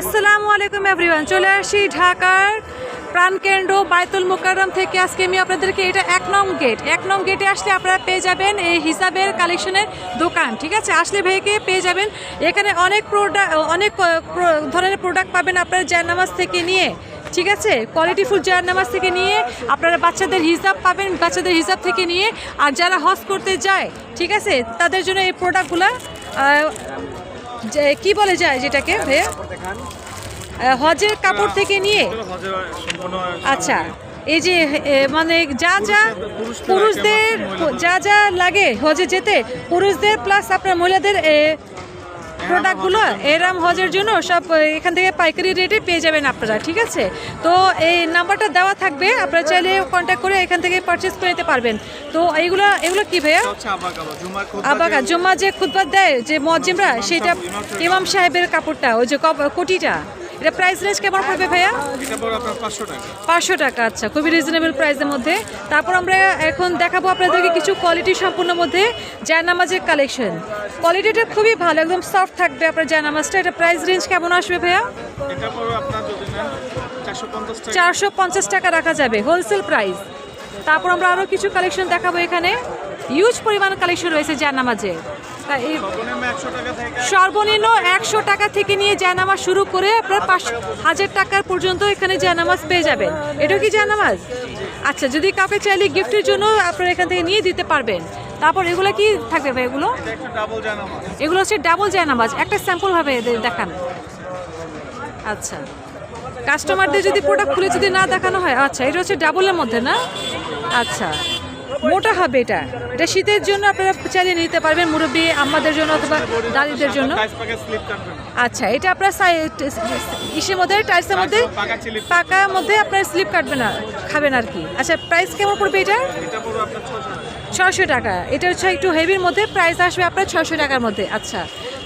আসসালামু আলাইকুম এভরিওয়ান চলে আসি ঢাকার প্রাণকেন্দ্র বায়তুল মুকাররম থেকে। আজকে আমি আপনাদেরকে এটা এক নং গেট এক নং গেটে আসলে আপনারা পেয়ে যাবেন এই হিসাবের কালেকশনের দোকান, ঠিক আছে? আসলে ভাইকে পেয়ে যাবেন। এখানে অনেক প্রোডাক্ট অনেক ধরনের প্রোডাক্ট পাবেন আপনারা জায়নামাজ থেকে নিয়ে, ঠিক আছে? কোয়ালিটি ফুল জায়নামাজ থেকে নিয়ে, আপনারা বাচ্চাদের হিসাব পাবেন, বাচ্চাদের হিসাব থেকে নিয়ে। আর যারা হজ করতে যায়, ঠিক আছে? তাদের জন্য এই প্রোডাক্টগুলো যে, কি বলে যায় যেটাকে ভাইয়া? হজের কাপড় থেকে নিয়ে? আচ্ছা এই যে মানে যা যা পুরুষদের, যা যা লাগে হজে যেতে, পুরুষদের প্লাস আপনার মহিলাদের প্রোডাক্টগুলো এরাম হজের জন্য সব এখান থেকে পাইকারি রেটে পেয়ে যাবেন আপনারা ঠিক আছে? তো এই নাম্বারটা দেওয়া থাকবে আপনারা চাইলে কন্ট্যাক্ট করে এখান থেকে পারচেস করে নিতে পারবেন। তো এইগুলো এগুলো কি ভাইয়া? আবাকা জুম্মা যে খুদবাদ দেয় যে মজিমরা সেটা ইমাম সাহেবের কাপড়টা ওই যে কোটিটা? এটা প্রাইস রেঞ্জ কেমন পড়বে ভাইয়া? পাঁচশো টাকা। আচ্ছা খুবই রিজনেবল প্রাইসের মধ্যে। তারপর আমরা এখন দেখাবো আপনাদেরকে কিছু কোয়ালিটি সম্পূর্ণ মধ্যে জায়নামাজের কালেকশন কোয়ালিটিটা খুবই ভালো একদম সফট থাকবে আপনার জায়নামাজটা। এটা প্রাইস রেঞ্জ কেমন আসবে ভাইয়া? চারশো পঞ্চাশ টাকা। রাখা যাবে হোলসেল প্রাইস তারপর আমরা আরও কিছু কালেকশন দেখাবো এখানে। ইউজ পরিমাণ কালেকশন রয়েছে জায়নামাজের সর্বনিম্ন একশো টাকা থেকে নিয়ে জায়নামাজ শুরু করে আপনার পাঁচ হাজার টাকার পর্যন্ত এখানে জায়নামাজ পেয়ে যাবেন। এটা কি জায়নামাজ? আচ্ছা যদি কাউকে চাইলে গিফটের জন্য আপনারা এখান থেকে নিয়ে দিতে পারবেন। তারপর এগুলো কি থাকবে ভাই এগুলো? এগুলো হচ্ছে ডাবল জায়নামাজ। একটা স্যাম্পল ভাবে দেখান। আচ্ছা। কাস্টমারদের যদি প্রোডাক্ট খুলে যদি না দেখানো হয় আচ্ছা এটা হচ্ছে ডাবলের মধ্যে না? আচ্ছা। মোটা হবে এটা। এটা শীতের জন্য আপনারা চালিয়ে নিতে পারবেন মুরব্বী আমাদের জন্য অথবা দাদিদের জন্য। আচ্ছা এটা আপনার ইসের মধ্যে টাইসের মধ্যে? পাকার মধ্যে আপনার স্লিপ কাটবে না খাবেন আর কি। আচ্ছা প্রাইস কেমন পড়বে এটা? ছশো টাকা। এটা হচ্ছে একটু হেভির মধ্যে প্রাইস আসবে আপনার ছশো টাকার মধ্যে। আচ্ছা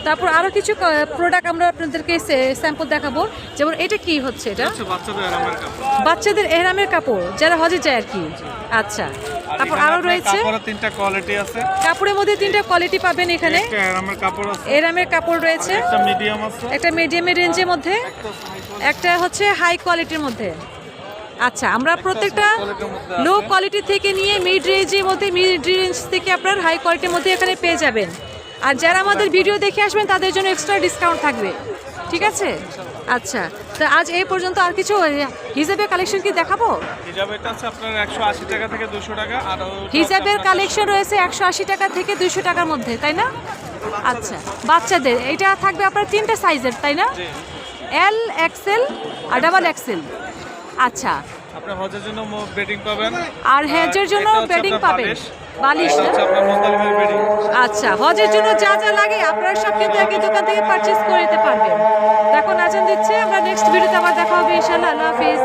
তারপর আরও কিছু প্রোডাক্ট আমরা আপনাদেরকে স্যাম্পল দেখাবো। যেমন এটা কি হচ্ছে এটা? বাচ্চাদের এহরামের কাপড়। যারা হজে যায় আর কি। আচ্ছা তারপর আরও রয়েছে। তিনটা কোয়ালিটি আছে। কাপড়ের মধ্যে তিনটা কোয়ালিটি পাবেন এখানে। একটা আরামের কাপড় আছে। এহরামের কাপড় রয়েছে। একটা মিডিয়াম আছে। একটা মিডিয়ামের রেঞ্জের মধ্যে। একটা হচ্ছে হাই কোয়ালিটির মধ্যে। আচ্ছা আমরা প্রত্যেকটা লো কোয়ালিটি থেকে নিয়ে মিড রেঞ্জের মধ্যে মিড রেঞ্জ থেকে আপনার হাই কোয়ালিটির মধ্যে এখানে পেয়ে যাবেন। আর যারা আমাদের ভিডিও দেখে আসবেন তাদের জন্য এক্সট্রা ডিসকাউন্ট থাকবে। ঠিক আছে? আচ্ছা। তো আজ এই পর্যন্ত আর কিছু হিসাবে কালেকশন কি দেখাবো? হিজাব আছে আপনার একশো আশি টাকা থেকে টাকা আর হিসাবের কালেকশন রয়েছে একশো আশি টাকা থেকে দুশো টাকার মধ্যে তাই না? আচ্ছা। বাচ্চাদের এটা থাকবে আপনার তিনটা সাইজের তাই না? এল এক্সেল আর ডাবল এক্সেল আচ্ছা। আপনার হজের জন্য বেডিং পাবেন। আর হেজের জন্য বেডিং পাবেন। বালিশ। বেডিং। আচ্ছা হজের জন্য যা যা লাগে আপনারা সব কিন্তু একই দোকান থেকে পারচেস করে নিতে পারবেন। এখন আজান দিচ্ছে। আমরা নেক্সট ভিডিওতে আবার দেখা হবে ইনশাল্লাহ আল্লাহ হাফিজ।